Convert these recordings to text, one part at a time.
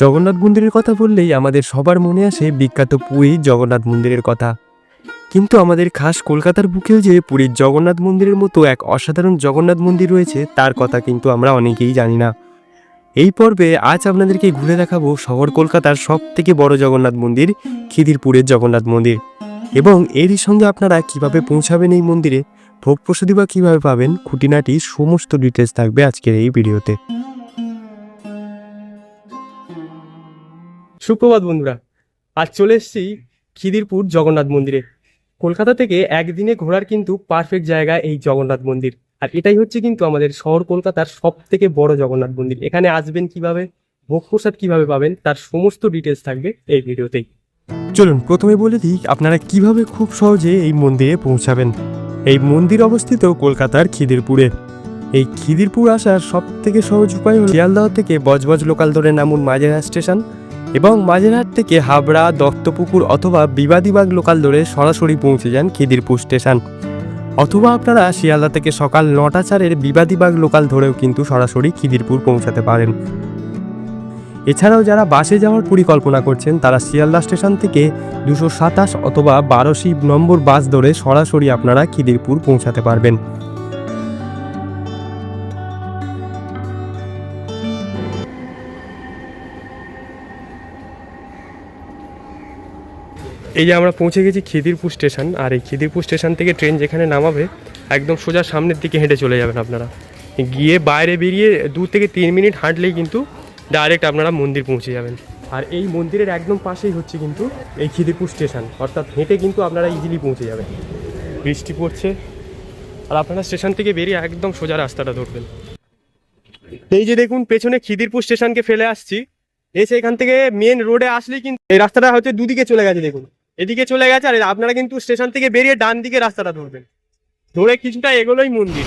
জগন্নাথ মন্দিরের কথা বললেই আমাদের সবার মনে আসে বিখ্যাত পুরীর জগন্নাথ মন্দিরের কথা। কিন্তু আমাদের খাস কলকাতার বুকেও যে পুরীর জগন্নাথ মন্দিরের মতো এক অসাধারণ জগন্নাথ মন্দির রয়েছে, তার কথা কিন্তু আমরা অনেকেই জানি না। এই পর্বে আজ আপনাদেরকে ঘুরে দেখাবো শহর কলকাতার সব থেকে বড় জগন্নাথ মন্দির, খিদিরপুরের জগন্নাথ মন্দির। এবং এরই সঙ্গে আপনারা কীভাবে পৌঁছাবেন এই মন্দিরে, ভোগ প্রসাদী বা কীভাবে পাবেন, খুঁটিনাটি সমস্ত ডিটেলস থাকবে আজকের এই ভিডিওতে সুপ্রভাত বন্ধুরা, আজ চলে এসেছি খিদিরপুর জগন্নাথ মন্দিরে। কলকাতা থেকে একদিনে ঘোরার কিন্তু পারফেক্ট জায়গা এই জগন্নাথ মন্দির। আর এটাই হচ্ছে কিন্তু আমাদের শহর কলকাতার সব থেকে বড় জগন্নাথ মন্দির। এখানে আসবেন কীভাবে, ভোগ প্রসাদ কীভাবে পাবেন, তার সমস্ত ডিটেলস থাকবে এই ভিডিওতেই। চলুন, প্রথমে বলে দিই আপনারা কীভাবে খুব সহজে এই মন্দিরে পৌঁছাবেন। এই মন্দির অবস্থিত কলকাতার খিদিরপুরে। এই খিদিরপুর আসার সব থেকে সহজ উপায় হল শিয়ালদহ থেকে বজবজ লোকাল ধরে নামুন মাঝেরহাট স্টেশন। এবং মাঝেরহাট থেকে হাবড়া, দত্তপুকুর অথবা বিবাদীবাগ লোকাল ধরে সরাসরি পৌঁছে যান খিদিরপুর স্টেশন। অথবা আপনারা শিয়ালদা থেকে সকাল নটা চারের বিবাদীবাগ লোকাল ধরেও কিন্তু সরাসরি খিদিরপুর পৌঁছাতে পারেন। এছাড়াও যারা বাসে যাওয়ার পরিকল্পনা করছেন, তারা শিয়ালদা স্টেশন থেকে দুশো সাতাশ অথবা বারোশি নম্বর বাস ধরে সরাসরি আপনারা খিদিরপুর পৌঁছাতে পারবেন। এই যে আমরা পৌঁছে গেছি খিদিরপুর স্টেশন, আর এই খিদিরপুর স্টেশন থেকে ট্রেন যেখানে নামাবে, একদম সোজা সামনের দিকে হেঁটে চলে যাবেন আপনারা। গিয়ে বাইরে বেরিয়ে দু থেকে তিন মিনিট হাঁটলেই কিন্তু ডাইরেক্ট আপনারা মন্দির পৌঁছে যাবেন। আর এই মন্দিরের একদম পাশেই হচ্ছে কিন্তু এই খিদিরপুর স্টেশন, অর্থাৎ হেঁটে কিন্তু আপনারা ইজিলি পৌঁছে যাবেন। বৃষ্টি পড়ছে, আর আপনারা স্টেশন থেকে বেরিয়ে একদম সোজা রাস্তাটা ধরবেন। এই যে দেখুন, পেছনে খিদিরপুর স্টেশনকে ফেলে আসছি। এসে এখান থেকে মেন রোডে আসলেই কিন্তু এই রাস্তাটা হচ্ছে দুদিকে চলে গেছে, দেখুন। এদিকে চলে গেছে আর আপনারা কিন্তু স্টেশন থেকে বেরিয়ে ডান দিকে রাস্তাটা ধরবেন। ধরে কিছুটা এগোলোই মন্দির।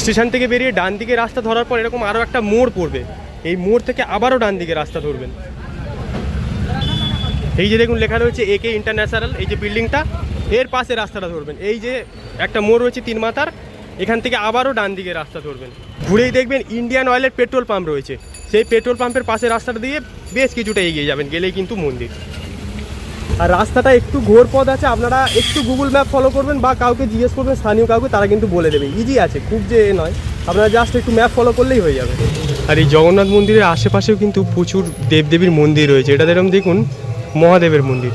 স্টেশন থেকে বেরিয়ে ডান দিকে রাস্তা ধরার পর এরকম আরও একটা মোড় পড়বে। এই মোড় থেকে আবারও ডান দিকে রাস্তা ধরবেন। এই যে দেখুন, লেখা রয়েছে একে ইন্টারন্যাশনাল এই যে বিল্ডিংটা, এর পাশে রাস্তাটা ধরবেন। এই যে একটা মোড় রয়েছে তিন মাথার, এখান থেকে আবারও ডান দিকে রাস্তা ধরবেন। ঘুরেই দেখবেন ইন্ডিয়ান অয়েলের পেট্রোল পাম্প রয়েছে। সেই পেট্রোল পাম্পের পাশে রাস্তাটা দিয়ে বেশ কিছুটা এগিয়ে যাবেন, গেলেই কিন্তু মন্দির। আর রাস্তাটা একটু ঘোর পথ আছে, আপনারা একটু গুগল ম্যাপ ফলো করবেন বা কাউকে জিজ্ঞেস করবেন, স্থানীয় কাউকে, তারা কিন্তু বলে দেবে। ইজি আছে, খুব যে এ নয়। আপনারা জাস্ট একটু ম্যাপ ফলো করলেই হয়ে যাবে। আর এই জগন্নাথ মন্দিরের আশেপাশেও কিন্তু প্রচুর দেবদেবীর মন্দির রয়েছে। এটা যেরকম দেখুন, মহাদেবের মন্দির।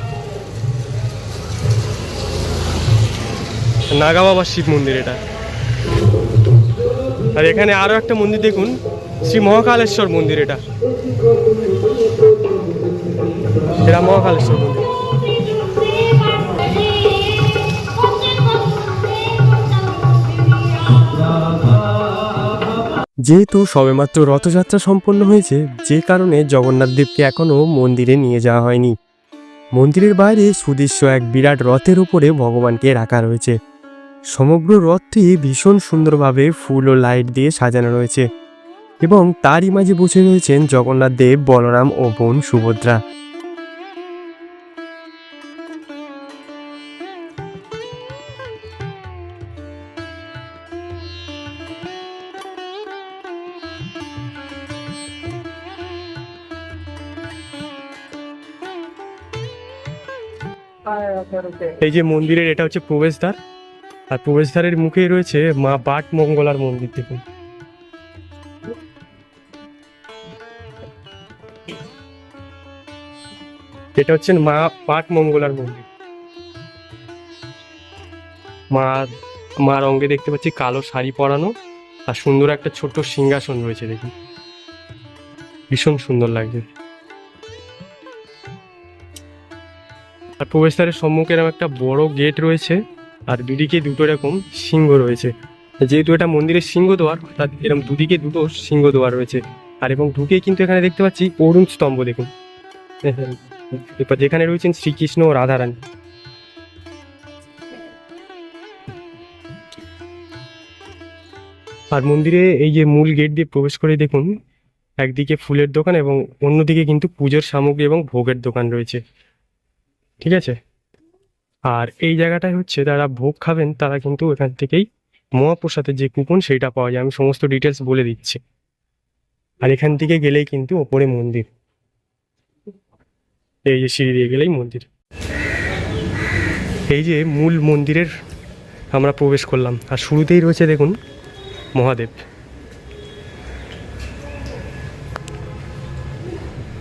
নাগা বাবার শিব মন্দির এটা। আর এখানে আরও একটা মন্দির দেখুন, শ্রী মহাকালেশ্বর মন্দির এটা। এটা মহাকালেশ্বর মন্দির। যেহেতু সবেমাত্র রথযাত্রা সম্পন্ন হয়েছে, যে কারণে জগন্নাথ দেবকে এখনও মন্দিরে নিয়ে যাওয়া হয়নি। মন্দিরের বাইরে সুদৃশ্য এক বিরাট রথের উপরে ভগবানকে রাখা রয়েছে। সমগ্র রথটি ভীষণ সুন্দরভাবে ফুল ও লাইট দিয়ে সাজানো রয়েছে এবং তারই মাঝে বসে রয়েছেন জগন্নাথ দেব, বলরাম ও বোন সুভদ্রা। এই যে মন্দিরের, এটা হচ্ছে প্রবেশদ্বার। আর প্রবেশদ্বারের মুখেই রয়েছে মা পাট মঙ্গলার মন্দির দেখুন। এটা হচ্ছে মা পাট মঙ্গলার মন্দির। মা মার অঙ্গে দেখতে পাচ্ছি কালো শাড়ি পরানো আর সুন্দর একটা ছোট্ট সিংহাসন রয়েছে দেখুন। ভীষণ সুন্দর লাগছে। আর প্রবেশদ্বারের সম্মুখে এরকম একটা বড় গেট রয়েছে, আর দুদিকে দুটো এরকম সিংহ রয়েছে। যেহেতু এটা মন্দিরের সিংহ দোয়ার অর্থাৎ এরকম দুদিকে দুটো সিংহদ্বার রয়েছে। আর এবং ঢুকে কিন্তু এখানে দেখতে পাচ্ছি অরুণ স্তম্ভ দেখুন। এরপর যেখানে রয়েছেন শ্রীকৃষ্ণ ও রাধারানী। আর মন্দিরে এই যে মূল গেট দিয়ে প্রবেশ করে দেখুন, একদিকে ফুলের দোকান এবং অন্যদিকে কিন্তু পুজোর সামগ্রী এবং ভোগের দোকান রয়েছে। ঠিক আছে? আর এই জায়গাটায় হচ্ছে যারা ভোগ খাবেন, তারা কিন্তু এখান থেকেই মহাপ্রসাদের যে কুপন, সেইটা পাওয়া যায়। আমি সমস্ত ডিটেলস বলে দিচ্ছি। আর এখান থেকে গেলেই কিন্তু ওপরে মন্দির। এই যে সিঁড়ি দিয়ে গেলেই মন্দির। এই যে মূল মন্দিরের আমরা প্রবেশ করলাম। আর শুরুতেই রয়েছে দেখুন মহাদেব।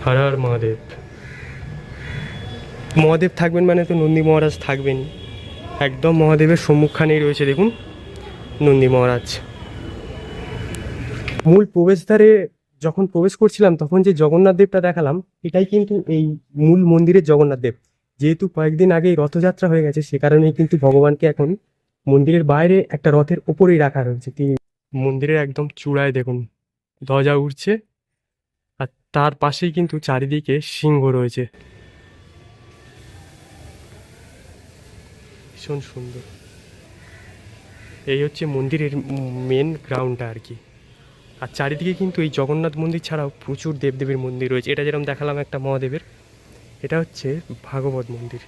হর হর মহাদেব। মহাদেব থাকবেন মানে তো নন্দী মহারাজ থাকবেন। একদম মহাদেবের সম্মুখখানেই রয়েছে, দেখুন, নন্দী মহারাজ। মূল প্রবেশদ্বারে যখন প্রবেশ করছিলাম, তখন যে জগন্নাথ দেবটা দেখালাম, এটাই কিন্তু এই মূল মন্দিরের জগন্নাথ দেব। যেহেতু কয়েকদিন আগেই রথযাত্রা হয়ে গেছে, সে কারণেই কিন্তু ভগবানকে এখন মন্দিরের বাইরে একটা রথের ওপরেই রাখা রয়েছে তিনি মন্দিরের একদম চূড়ায়, দেখুন, ধ্বজা উঠছে আর তার পাশেই কিন্তু চারিদিকে সিংহ রয়েছে। ভীষণ সুন্দর। এই হচ্ছে মন্দিরের মেন গ্রাউন্ডটা আর কি। আর চারিদিকে কিন্তু এই জগন্নাথ মন্দির ছাড়াও প্রচুর দেবদেবীর মন্দির রয়েছে। এটা যেরকম দেখালাম একটা মহাদেবের, এটা হচ্ছে ভাগবত মন্দির।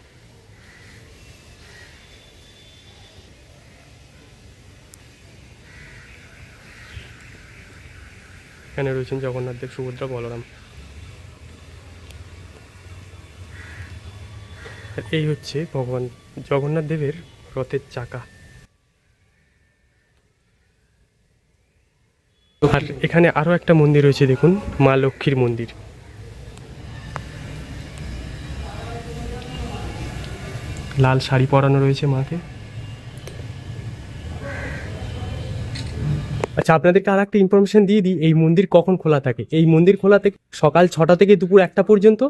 এখানে রয়েছেন জগন্নাথ দেব, সুভদ্রা, বলরাম। আর এই হচ্ছে ভগবান জগন্নাথ দেবের রথের চাকা। আর এখানে আরও একটা মন্দির রয়েছে, দেখুন, মা লক্ষ্মীর মন্দির। লাল শাড়ি পরানো রয়েছে মাকে। আচ্ছা আপনাদেরকে আর একটা ইনফরমেশন দিয়ে দিই, এই মন্দির কখন খোলা থাকে? এই মন্দির খোলা থেকে সকাল ছটা থেকে দুপুর একটা পর্যন্ত?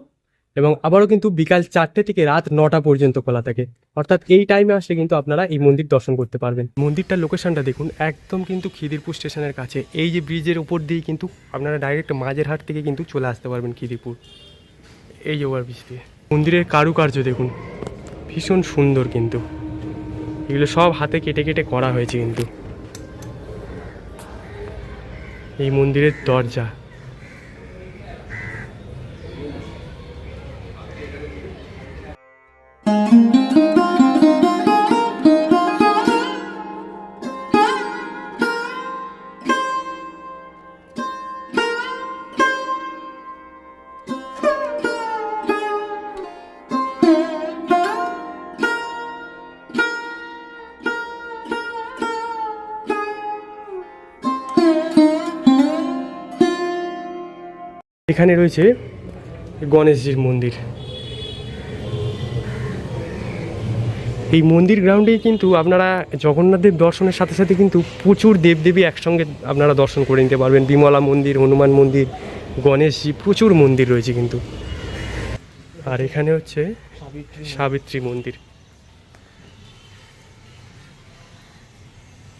এবং আবারও কিন্তু বিকাল চারটে থেকে রাত নটা পর্যন্ত খোলা থাকে। অর্থাৎ এই টাইমে আসলে কিন্তু আপনারা এই মন্দির দর্শন করতে পারবেন। মন্দিরটার লোকেশনটা দেখুন, একদম কিন্তু খিদিরপুর স্টেশনের কাছে। এই যে ব্রিজের উপর দিয়ে কিন্তু আপনারা ডাইরেক্ট মাঝের হাট থেকে কিন্তু চলে আসতে পারবেন খিদিরপুর। এই যে ওভার ব্রিজ দিয়ে। মন্দিরের কারুকার্য দেখুন, ভীষণ সুন্দর কিন্তু। এগুলো সব হাতে কেটে কেটে করা হয়েছে কিন্তু। এই মন্দিরের দরজা। এখানে রয়েছে গণেশজির মন্দির। এই মন্দির গ্রাউন্ডেই কিন্তু আপনারা জগন্নাথদেব দর্শনের সাথে সাথে কিন্তু প্রচুর দেবদেবী একসঙ্গে আপনারা দর্শন করে নিতে পারবেন। বিমলা মন্দির, হনুমান মন্দির, গণেশজি, প্রচুর মন্দির রয়েছে কিন্তু। আর এখানে হচ্ছে সাবিত্রী মন্দির।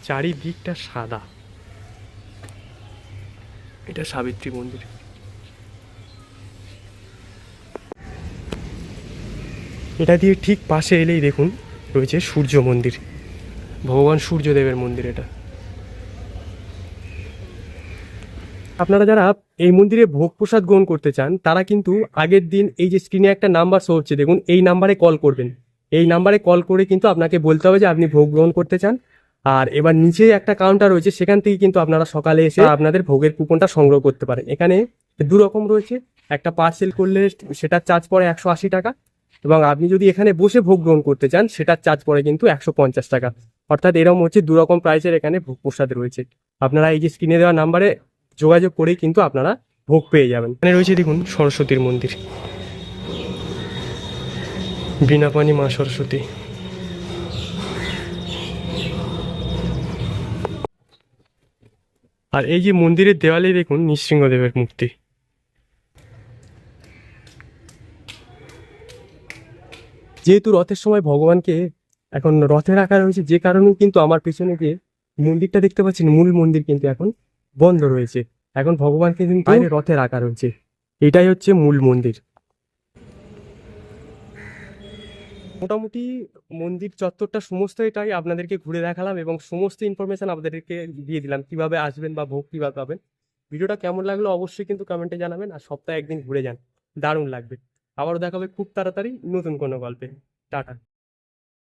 চারিদিকটা সাদা। এটা সাবিত্রী মন্দির। এটা দিয়ে ঠিক পাশে এলেই দেখুন রয়েছে সূর্য মন্দির। ভগবান সূর্যদেবের মন্দির এটা। আপনারা যারা এই মন্দিরে ভোগ প্রসাদ গ্রহণ করতে চান, তারা কিন্তু আগের দিন এই যে স্ক্রিনে একটা নাম্বার শো হচ্ছে, দেখুন, এই নাম্বারে কল করবেন। এই নাম্বারে কল করে কিন্তু আপনাকে বলতে হবে যে আপনি ভোগ গ্রহণ করতে চান। আর এবার নিচে একটা কাউন্টার রয়েছে, সেখান থেকে কিন্তু আপনারা সকালে এসে আপনাদের ভোগের কুপনটা সংগ্রহ করতে পারেন। এখানে দু রকম রয়েছে, একটা পার্সেল করলে সেটার চার্জ পড়ে একশো আশি টাকা। এবং আপনি যদি এখানে বসে ভোগ গ্রহণ করতে চান, সেটার চার্জ পড়ে কিন্তু একশো পঞ্চাশ টাকা। অর্থাৎ এরকম হচ্ছে দু রকম প্রাইসের এখানে ভোগ প্রসাদ রয়েছে। আপনারা এই যে স্ক্রিনে দেওয়া নাম্বারে যোগাযোগ করেই কিন্তু আপনারা ভোগ পেয়ে যাবেন। এখানে রয়েছে দেখুন, সরস্বতীর মন্দির। বিনাপানি মা সরস্বতী। আর এই যে মন্দিরের দেওয়ালে দেখুন নৃসিংহদেবের মূর্তি। যেহেতু রথের সময় ভগবানকে এখন রথে রাখা রয়েছে যে কারণে কিন্তু আমার পেছনে যে মন্দিরটা দেখতে পাচ্ছেন মূল মন্দির কিন্তু এখন বন্ধ রয়েছে। এখন ভগবানকে কিন্তু বাইরে রথে রাখা রয়েছে। এটাই হচ্ছে মূল মন্দির। মোটামুটি মন্দির চত্বরটা সমস্ত এটাই আপনাদেরকে ঘুরে দেখালাম এবং সমস্ত ইনফরমেশন আপনাদেরকে দিয়ে দিলাম কীভাবে আসবেন বা ভোগ কীভাবে পাবেন। ভিডিওটা কেমন লাগল অবশ্যই কিন্তু কমেন্টে জানাবেন আর সপ্তাহে একদিন ঘুরে যান। দারুণ লাগবে। আবারও দেখা হবে খুব তাড়াতাড়ি নতুন কোনো গল্পে। টাটা।